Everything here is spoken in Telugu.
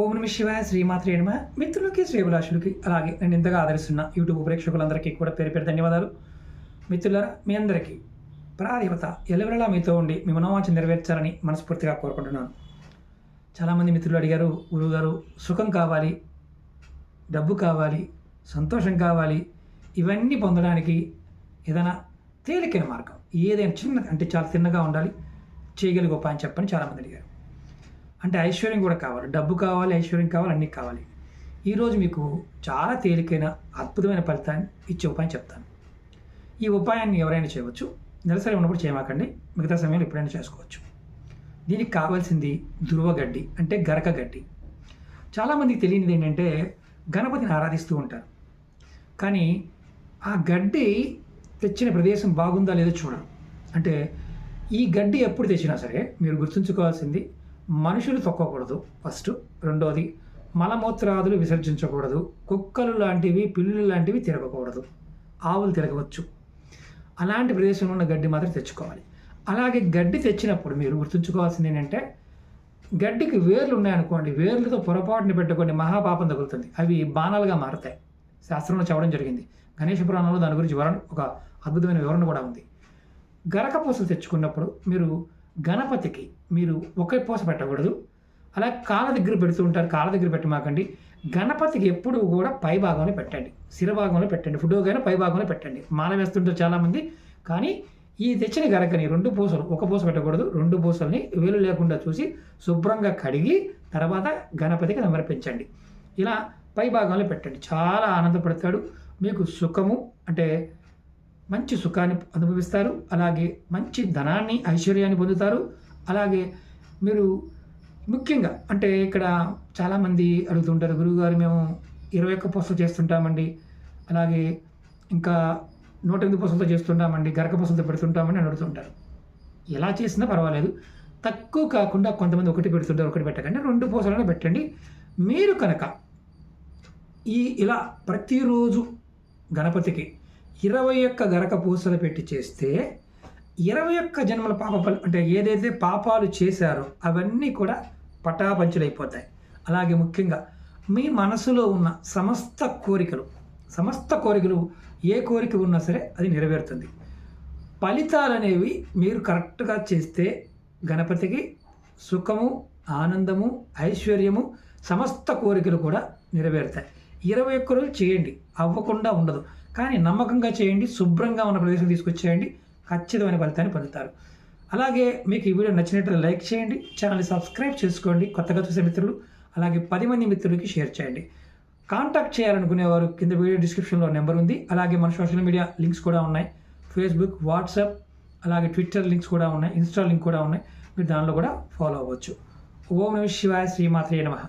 ఓం నమ శివాయ శ్రీమాత్రి నమ. మిత్రులకి శ్రీభిలాషులకి అలాగే నేను ఇంతగా ఆదరిస్తున్న యూట్యూబ్ ప్రేక్షకులందరికీ కూడా పేరు పేరు ధన్యవాదాలు. మిత్రులారా మీ అందరికీ ప్రాదేవత ఎలవెలలా మీతో ఉండి మీ మనోవాంఛ నెరవేర్చాలని మనస్ఫూర్తిగా కోరుకుంటున్నాను. చాలామంది మిత్రులు అడిగారు గురువుగారు సుఖం కావాలి డబ్బు కావాలి సంతోషం కావాలి ఇవన్నీ పొందడానికి ఏదైనా తేలికైన మార్గం ఏదైనా చిన్న అంటే చాలా తిన్నగా ఉండాలి చేయగలిగే ఉపాయం చెప్పని చాలామంది అడిగారు. అంటే ఐశ్వర్యం కూడా కావాలి. డబ్బు కావాలి ఐశ్వర్యం కావాలి అన్నీ కావాలి. ఈరోజు మీకు చాలా తేలికైన అద్భుతమైన ఫలితాన్ని ఇచ్చే ఉపాయం చెప్తాను. ఈ ఉపాయాన్ని ఎవరైనా చేయవచ్చు. నెలసరి ఉన్నప్పుడు చేయమాకండి. మిగతా సమయంలో ఎప్పుడైనా చేసుకోవచ్చు. దీనికి కావాల్సింది దుర్వగడ్డి అంటే గరక గడ్డి. చాలామందికి తెలియనిది ఏంటంటే గణపతిని ఆరాధిస్తూ ఉంటారు. కానీ ఆ గడ్డి తెచ్చిన ప్రదేశం బాగుందా లేదో చూడరు. అంటే ఈ గడ్డి ఎప్పుడు తెచ్చినా సరే మీరు గుర్తుంచుకోవాల్సింది మనుషులు తొక్కకూడదు ఫస్ట్. రెండోది మలమూత్రాదులు విసర్జించకూడదు. కుక్కలు లాంటివి పిల్లులు లాంటివి తిరగకూడదు. ఆవులు తిరగవచ్చు. అలాంటి ప్రదేశంలో ఉన్న గడ్డి మాత్రం తెచ్చుకోవాలి. అలాగే గడ్డి తెచ్చినప్పుడు మీరు గుర్తుంచుకోవాల్సింది ఏంటంటే గడ్డికి వేర్లు ఉన్నాయనుకోండి వేర్లతో పొరపాటుని పెట్టుకోండి మహాపాపం తగులుతుంది. అవి బాణాలుగా మారతాయి. శాస్త్రంలో చెప్పడం జరిగింది. గణేష పురాణంలో దాని గురించి వివరణ ఒక అద్భుతమైన వివరణ కూడా ఉంది. గరక పూసలు తెచ్చుకున్నప్పుడు మీరు గణపతికి మీరు ఒకే పూస పెట్టకూడదు. అలా కాళ్ళ దగ్గర పెడుతూ ఉంటారు. కాళ్ళ దగ్గర పెట్టమాకండి. గణపతికి ఎప్పుడు కూడా పై భాగంలో పెట్టండి. శిర భాగంలో పెట్టండి. కానీ పై భాగంలో పెట్టండి. మాల వేస్తుంటారు చాలామంది. కానీ ఈ తెచ్చిన గరకని రెండు పూసలు ఒక పూస పెట్టకూడదు. రెండు పూసల్ని వేలు లేకుండా చూసి శుభ్రంగా కడిగి తర్వాత గణపతికి సమర్పించండి. ఇలా పై భాగంలో పెట్టండి. చాలా ఆనందపడతాడు. మీకు సుఖము అంటే మంచి సుఖాన్ని అనుభవిస్తారు. అలాగే మంచి ధనాన్ని ఐశ్వర్యాన్ని పొందుతారు. అలాగే మీరు ముఖ్యంగా అంటే ఇక్కడ చాలామంది అడుగుతుంటారు గురువుగారు మేము ఇరవై ఒక్క పూసలు చేస్తుంటామండి. అలాగే ఇంకా నూట ఎనిమిది పూసలతో చేస్తుంటామండి గరక పూసలతో పెడుతుంటామని అని అడుగుతుంటారు. ఎలా చేసినా పర్వాలేదు. తక్కువ కాకుండా కొంతమంది ఒకటి పెడుతుంటారు ఒకటి పెట్టకండి. రెండు పూసలను పెట్టండి. మీరు కనుక ఈ ఇలా ప్రతిరోజు గణపతికి ఇరవై ఒక్క గరక పూసలు పెట్టి చేస్తే ఇరవై ఒక్క జన్మల పాప అంటే ఏదైతే పాపాలు చేశారో అవన్నీ కూడా పటాపంచులైపోతాయి. అలాగే ముఖ్యంగా మీ మనసులో ఉన్న సమస్త కోరికలు సమస్త కోరికలు ఏ కోరిక ఉన్నా సరే అది నెరవేరుతుంది. ఫలితాలు అనేవి మీరు కరెక్ట్గా చేస్తే గణపతికి సుఖము ఆనందము ఐశ్వర్యము సమస్త కోరికలు కూడా నెరవేరుతాయి. ఇరవై ఒక్క రోజులు చేయండి. అవ్వకుండా ఉండదు. కానీ నమ్మకంగా చేయండి శుభ్రంగా ఉన్న ప్రదేశం తీసుకొచ్చేయండి ఖచ్చితమైన ఫలితాన్ని పొందుతారు. అలాగే మీకు ఈ వీడియో నచ్చినట్లు లైక్ చేయండి ఛానల్ని సబ్స్క్రైబ్ చేసుకోండి కొత్తగా చూసే మిత్రులు అలాగే పది మంది మిత్రులకి షేర్ చేయండి. కాంటాక్ట్ చేయాలనుకునేవారు కింద వీడియో డిస్క్రిప్షన్లో నెంబర్ ఉంది అలాగే మన సోషల్ మీడియా లింక్స్ కూడా ఉన్నాయి. ఫేస్బుక్ వాట్సాప్ అలాగే ట్విట్టర్ లింక్స్ కూడా ఉన్నాయి ఇన్స్టా లింక్ కూడా ఉన్నాయి. మీరు దానిలో కూడా ఫాలో అవ్వచ్చు. ఓం నమ శివాయ శ్రీమాత్రే నమః.